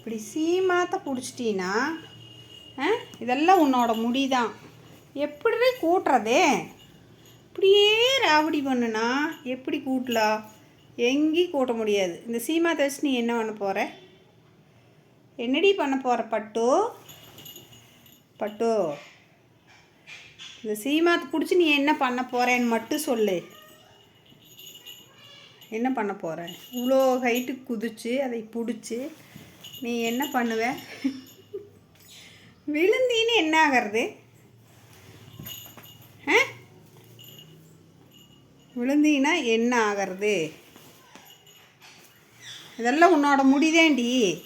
இப்படி சீமாத்த பிடிச்சிட்டின்னா ஆ? இதெல்லாம் உன்னோட முடி தான் எப்படி கூட்டுறதே? இப்படியே ராவடி பண்ணுனா எப்படி கூட்டலாம் எங்கேயும் கூட்ட முடியாது. இந்த சீமாத்தை வச்சு நீ என்ன பண்ண போகிற என்னடி பண்ண போகிற பட்டு? பட்டு. இந்த சீமாத்தை பிடிச்சி நீ என்ன பண்ண போகிறேன்னு மட்டும் சொல்லு. என்ன பண்ண போகிற இவ்வளோ ஹைட்டுக்கு குதிச்சு அதை பிடிச்சி நீ என்ன பண்ணுவ? விழுந்தீன்னு என்ன ஆகிறது? ஆ? என்ன ஆகிறது? இதெல்லாம் உன்னோட முடிதேண்டி.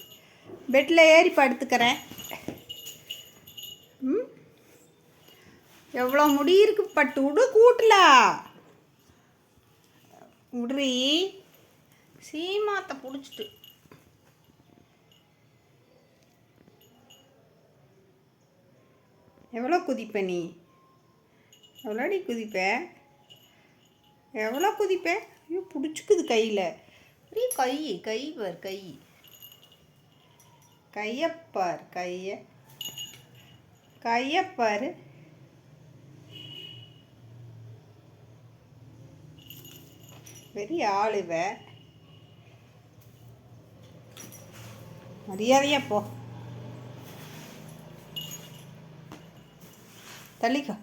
பெட்டில் ஏறி படுத்துக்கிறேன் ம்? எவ்வளோ முடி இருக்கு பட்டு. விடு கூட்டல. விடுறி சீமாத்தை பிடிச்சிட்டு. எவ்வளோ குதிப்ப நீ? எவ்வளோடி குதிப்ப? எவ்வளோ குதிப்ப? ஐயோ பிடிச்சிக்குது கையில். நீ கை கை பார் கை. கையப்பார் கைய. கையப்பார் பெரிய ஆள் இவ. மரியாதையா போ தள்ளிக்கோ